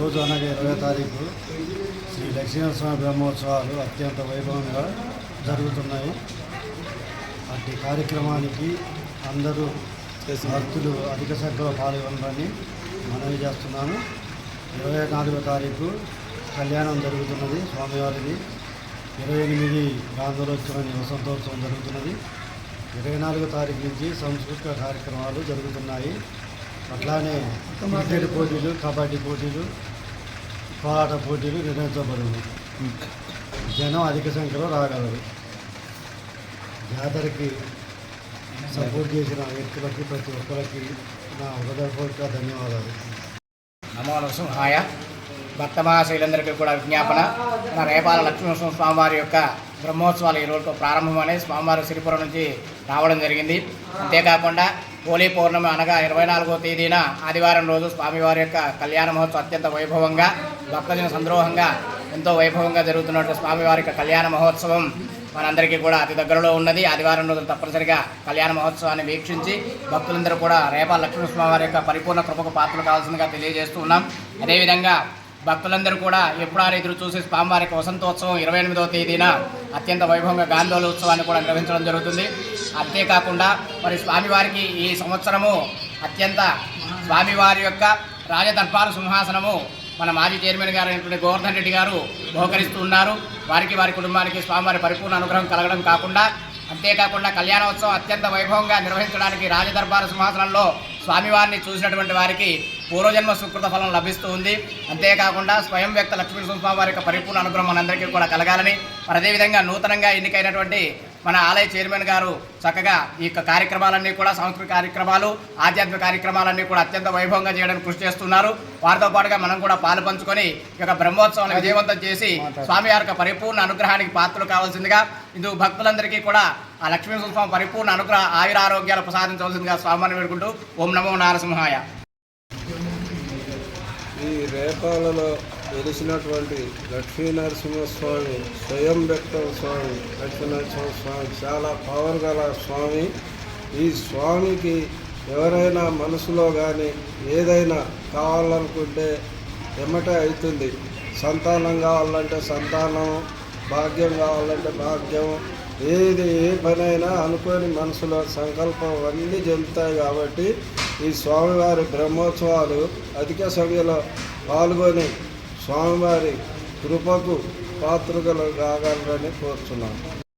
రోజు అనగా ఇరవై తారీఖు శ్రీ లక్ష్మీనరసింహ బ్రహ్మోత్సవాలు అత్యంత వైభవంగా జరుగుతున్నాయి. అట్టి కార్యక్రమానికి అందరూ భక్తులు అధిక సంఖ్యలో పాల్గొనాలని మనవి చేస్తున్నాను ఇరవై నాలుగో తారీఖు కళ్యాణం జరుగుతున్నది. స్వామివారిది ఇరవై ఎనిమిది గాంధోలోత్సవం వసంతోత్సవం జరుగుతున్నది. ఇరవై నాలుగో తారీఖు నుంచి సాంస్కృతిక కార్యక్రమాలు జరుగుతున్నాయి. అట్లానే క్రికెట్ పోటీలు కబడ్డీ పోటీలు పోరాట పోటీలు నిర్ణయించబడింది జనం అధిక సంఖ్యలో రాగలరు. జాతరకి సపోర్ట్ చేసిన వ్యక్తులకి ప్రతి ఒక్కరికి నా హృదయపూర్వక ధన్యవాదాలు. నమో హాయా భక్త మహాశైలందరికీ కూడా విజ్ఞాపన. మన రేపాల లక్ష్మీనరసింహ స్వామివారి యొక్క బ్రహ్మోత్సవాలు ఈ రోజుతో ప్రారంభమని స్వామివారి సిరిపురం నుంచి రావడం జరిగింది. అంతేకాకుండా హోలీ పౌర్ణమి అనగా ఇరవై నాలుగో తేదీన ఆదివారం రోజు స్వామివారి యొక్క కళ్యాణ మహోత్సవం అత్యంత వైభవంగా భక్తజన సంద్రోహంగా ఎంతో వైభవంగా జరుగుతున్నట్టు స్వామివారి యొక్క కళ్యాణ మహోత్సవం మనందరికీ కూడా అతి దగ్గరలో ఉన్నది. ఆదివారం రోజున తప్పనిసరిగా కళ్యాణ మహోత్సవాన్ని వీక్షించి భక్తులందరూ కూడా రేపాల వారి యొక్క పరిపూర్ణ కృపకు పాత్రలు కావాల్సిందిగా తెలియజేస్తూ ఉన్నాం. అదేవిధంగా భక్తులందరూ కూడా ఎప్పుడారు ఎదురు చూసి స్వామివారికి వసంతోత్సవం ఇరవై ఎనిమిదవ తేదీన అత్యంత వైభవంగా గాంధోళ ఉత్సవాన్ని కూడా నిర్వహించడం జరుగుతుంది. అంతేకాకుండా మరి స్వామివారికి ఈ సంవత్సరము అత్యంత స్వామివారి యొక్క రాజదర్బార సింహాసనము మన మాజీ చైర్మన్ గారు అయినటువంటి గోవర్ధన్ రెడ్డి గారు బహుకరిస్తూ ఉన్నారు. వారికి వారి కుటుంబానికి స్వామివారి పరిపూర్ణ అనుగ్రహం కలగడం కాకుండా అంతేకాకుండా కళ్యాణోత్సవం అత్యంత వైభవంగా నిర్వహించడానికి రాజదర్బార సింహాసనంలో స్వామివారిని చూసినటువంటి వారికి పూర్వజన్మ సుకృత ఫలం లభిస్తూ ఉంది. అంతేకాకుండా స్వయం వ్యక్త లక్ష్మీ స్వామివారి యొక్క పరిపూర్ణ అనుగ్రహం మనందరికీ కూడా కలగాలని. మరి అదేవిధంగా నూతనంగా ఎన్నికైనటువంటి మన ఆలయ చైర్మన్ గారు చక్కగా ఈ యొక్క కార్యక్రమాలన్నీ కూడా సాంస్కృతిక కార్యక్రమాలు ఆధ్యాత్మిక కార్యక్రమాలన్నీ కూడా అత్యంత వైభవంగా చేయడానికి కృషి చేస్తున్నారు. వారితో పాటుగా మనం కూడా పాలు పంచుకొని ఈ యొక్క బ్రహ్మోత్సవాన్ని విజయవంతం చేసి స్వామి యొక్క పరిపూర్ణ అనుగ్రహానికి పాత్రలు కావాల్సిందిగా ఇందుకు భక్తులందరికీ కూడా ఆ లక్ష్మీ స్వామి పరిపూర్ణ అనుగ్రహ ఆయుర ఆరోగ్యాలు ప్రసాదించవలసిందిగా స్వామిని వేడుకుంటూ ఓం నమో నారసింహాయ. ఈ రేపాలలో వెలిసినటువంటి లక్ష్మీనరసింహస్వామి స్వయం వ్యక్తం స్వామి లక్ష్మీనరసింహ స్వామి చాలా పవర్ గల స్వామి. ఈ స్వామికి ఎవరైనా మనసులో కానీ ఏదైనా కావాలనుకుంటే ఎమ్మటే అవుతుంది. సంతానం కావాలంటే సంతానం భాగ్యం కావాలంటే భాగ్యం ఏది ఏ పనైనా అనుకోని మనసులో సంకల్పం అన్నీ చెందుతాయి కాబట్టి ఈ స్వామివారి బ్రహ్మోత్సవాలు అధిక సంఖ్యలో పాల్గొని స్వామివారి కృపకు పాత్రగలు కాగలరని కోరుతున్నాను